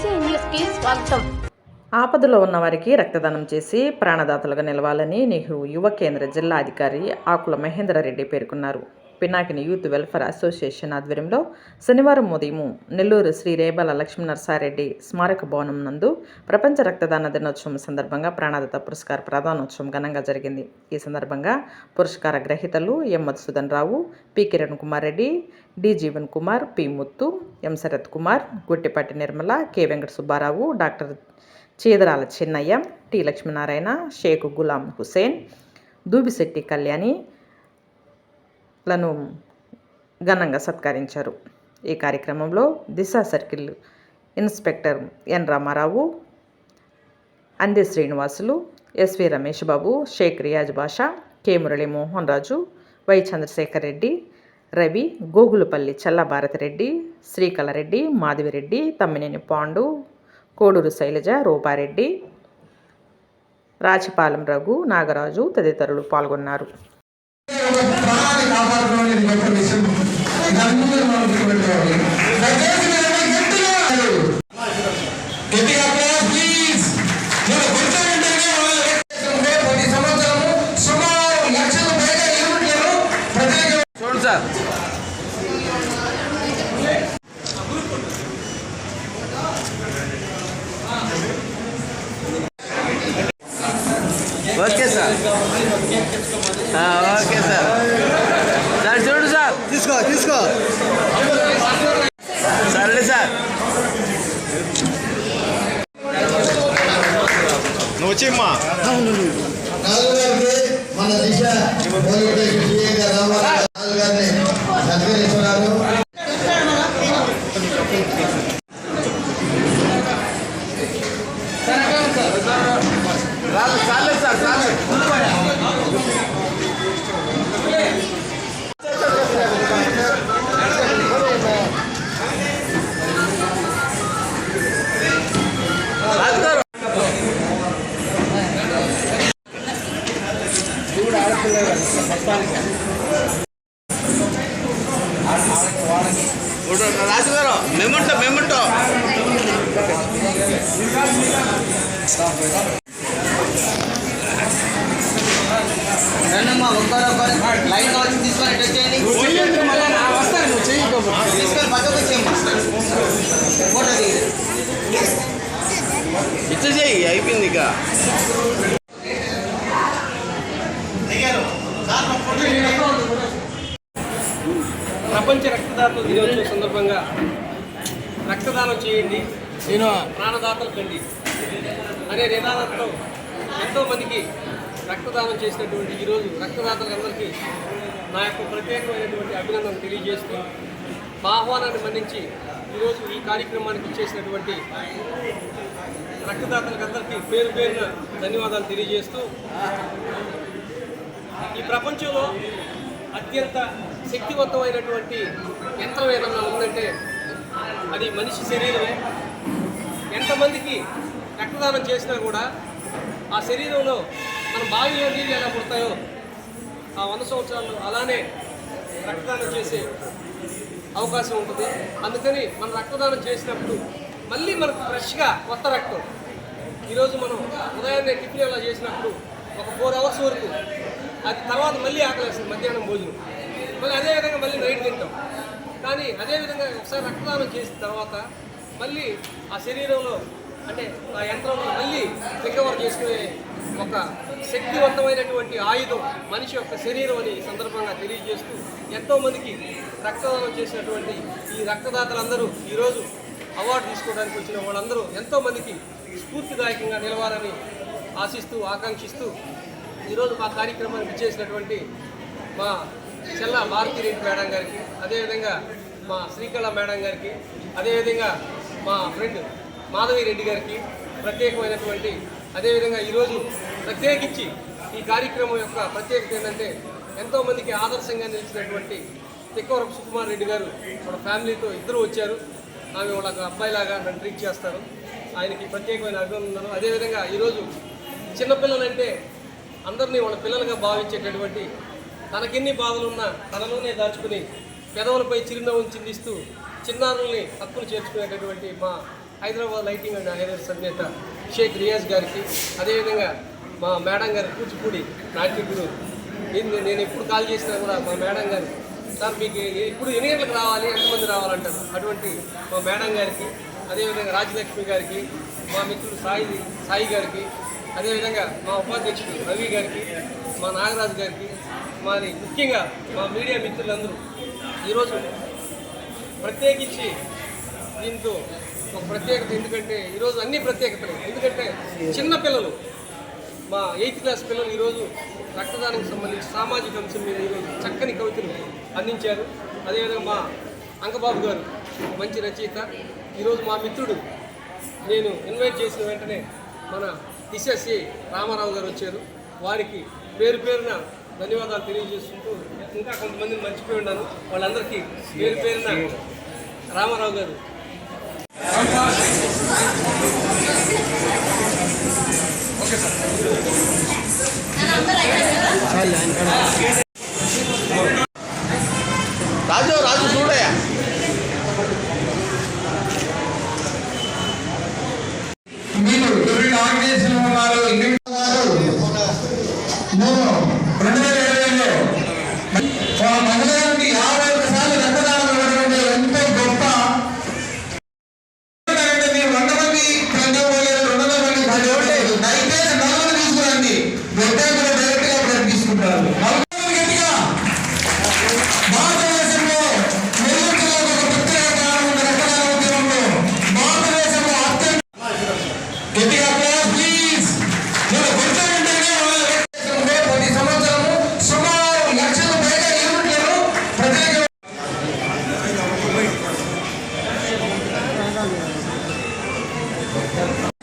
BC న్యూస్కి స్వాగతం. ఆపదలో ఉన్న వారికి రక్తదానం చేసి ప్రాణదాతలుగా నిలవాలని నెహ్రూ యువ కేంద్ర జిల్లా అధికారి ఆకుల మహేంద్రారెడ్డి పేర్కొన్నారు. పినాకిని యూత్ వెల్ఫేర్ అసోసియేషన్ ఆధ్వర్యంలో శనివారం ఉదయం నెల్లూరు శ్రీ రేబాల లక్ష్మీనరసారెడ్డి స్మారక భవనం నందు ప్రపంచ రక్తదాన దినోత్సవం సందర్భంగా ప్రాణదాత పురస్కార ప్రదానోత్సవం ఘనంగా జరిగింది. ఈ సందర్భంగా పురస్కార గ్రహీతలు M Madhusudan Rao P Kiran Kumar Reddy D Jeevan Kumar P Muthu M Sarath Kumar Guttipati Nirmala K Venkata Subbarao doctor Chidarala Chinnaiah T Lakshminarayana Shaik Ghulam Hussain Dubisetti Kalyani లను ఘనంగా సత్కరించారు. ఈ కార్యక్రమంలో Disha circle inspector N Ramarao Andi Srinivasulu S V Ramesh Babu Shaik Riyaz Basha K Murali Mohan Raju Y Chandrasekhar Reddy Ravi Gogulapalli Challa Bharathi Reddy Srikala Reddy Madhavi Reddy Tammineni Pandu Koduru Sailaja Rupa Reddy Rachipalem Raghu Nagaraju తదితరులు పాల్గొన్నారు. ప్రాణాన్ని కాపాడుకోవడం అనేది గొప్ప విషయం ఇదంతా మనం గుర్తుపెట్టుకోవాలి దయచేసి మీరందరూ గట్టిగా గట్టిగా నువ్వు వచ్చేమ్మా మన దిశ రాజుగారు మేముంటాం మేముంటాం. రండమ్మా ఒక్కరొక్కరు లైన్ వచ్చి తీసుకొని టచ్ చేయండి తీసుకొని పక్కకు వచ్చేయమ్మా. ఫోటో దిగి. ఇట్లా చెయ్యి అయిపోయింది ఇక. ప్రపంచ రక్తదాతల దినోత్సవం సందర్భంగా రక్తదానం చేయండి. ప్రాణదాతలు కండి. అనే నినాదంతో ఎంతోమందికి రక్తదానం చేసినటువంటి ఈరోజు రక్తదాతలందరికీ నా యొక్క ప్రత్యేకమైనటువంటి అభినందన తెలియజేస్తూ మా ఆహ్వానాన్ని మన్నించి ఈరోజు ఈ కార్యక్రమానికి ఇచ్చేసినటువంటి రక్తదాతలకందరికీ పేరు పేరున ధన్యవాదాలు తెలియజేస్తూ ఈ ప్రపంచంలో అత్యంత శక్తివంతమైనటువంటి యంత్రం ఏదన్నా ఉందంటే అది మనిషి శరీరమే. ఎంతమందికి రక్తదానం చేసినా కూడా ఆ శరీరంలో మన బావిలో నీళ్ళు ఎలా పుడతాయో ఆ వంద సంవత్సరాలు అలానే రక్తదానం చేసే అవకాశం ఉంటుంది. అందుకని మనం రక్తదానం చేసినప్పుడు మళ్ళీ మనకు ఫ్రెష్గా కొత్త రక్తం. ఈరోజు మనం ఉదయాన్నే టిఫిన్ అలా చేసినప్పుడు ఒక ఫోర్ అవర్స్ వరకు అది తర్వాత మళ్ళీ ఆకలేస్తుంది మధ్యాహ్నం భోజనం. మళ్ళీ అదేవిధంగా మళ్ళీ నైట్ తింటాం. కానీ అదేవిధంగా ఒకసారి రక్తదానం చేసిన తర్వాత మళ్ళీ ఆ శరీరంలో అంటే ఆ యంత్రంలో మళ్ళీ రికవర్ చేసుకునే ఒక శక్తివంతమైనటువంటి ఆయుధం మనిషి యొక్క శరీరం అని ఈ సందర్భంగా తెలియజేస్తూ ఎంతోమందికి రక్తదానం చేసినటువంటి ఈ రక్తదాతలందరూ ఈరోజు అవార్డు తీసుకోవడానికి వచ్చిన వాళ్ళందరూ ఎంతోమందికి స్ఫూర్తిదాయకంగా నిలవాలని ఆశిస్తూ ఆకాంక్షిస్తూ ఈరోజు మా కార్యక్రమానికి చేసినటువంటి మా చెల్ల భారతిరెడ్డి మేడం గారికి అదేవిధంగా మా శ్రీకళ మేడం గారికి అదేవిధంగా మా ఫ్రెండ్ మాధవి రెడ్డి గారికి ప్రత్యేకమైనటువంటి అదేవిధంగా ఈరోజు ప్రత్యేకించి ఈ కార్యక్రమం యొక్క ప్రత్యేకత ఏంటంటే ఎంతోమందికి ఆదర్శంగా నిలిచినటువంటి తిక్కవరపు సుకుమార్ రెడ్డి గారు వాళ్ళ ఫ్యామిలీతో ఇద్దరు వచ్చారు. ఆమె వాళ్ళ అబ్బాయిలాగా నన్ను ట్రీట్ చేస్తారు. ఆయనకి ప్రత్యేకమైన అభినందనలు. అదేవిధంగా ఈరోజు చిన్నపిల్లలంటే అందరినీ వాళ్ళ పిల్లలుగా భావించేటటువంటి తనకిన్ని బాధలున్నా తనలోనే దాచుకుని పెదవులపై చిరునవ్వును చిందిస్తూ చిన్నారుల్ని హక్కులు చేర్చుకునేటటువంటి మా హైదరాబాద్ లైటింగ్ అండ్ హైదర్స్ అధినేత షేక్ రియాజ్ గారికి అదేవిధంగా మా మేడం గారి కూచిపూడి నాట్యకుడు నేను నేను ఎప్పుడు కాల్ చేసినా కూడా మా మేడం గారు సార్ మీకు ఇప్పుడు ఎన్ని గంటలకు రావాలి? ఎంతమంది రావాలంటారు? అటువంటి మా మేడం గారికి అదేవిధంగా రాజలక్ష్మి గారికి మా మిత్రుడు సాయి సాయి గారికి అదేవిధంగా మా ఉపాధ్యక్షుడు రవి గారికి మా నాగరాజు గారికి మాది ముఖ్యంగా మా మీడియా మిత్రులందరూ ఈరోజు ప్రత్యేకించి దీంతో ఒక ప్రత్యేకత ఎందుకంటే ఈరోజు అన్ని ప్రత్యేకతలు. ఎందుకంటే చిన్న పిల్లలు మా ఎయిత్ క్లాస్ పిల్లలు ఈరోజు రక్తదానానికి సంబంధించి సామాజిక అంశం మీద ఈరోజు చక్కని కవితలు అందించారు. అదేవిధంగా మా అంకబాబు గారు మంచి రచయిత. ఈరోజు మా మిత్రుడు నేను ఇన్వైట్ చేసిన వెంటనే మన దిశశ్రీ రామారావు గారు వచ్చారు. వారికి పేరు పేరున ధన్యవాదాలు తెలియజేసుకుంటూ ఇంకా కొంతమందిని మర్చిపోయి ఉన్నాను వాళ్ళందరికీ పేరు పేరున రామారావు గారు. రాజు రాజు చూడయా మీరు ఆర్గనైజేషన్ ఉన్నారు. ఇంగ్లీష్ గారు నేను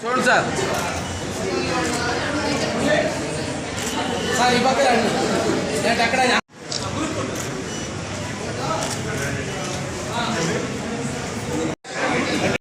చూడండి సార్. సార్ ఈ పక్క రండి.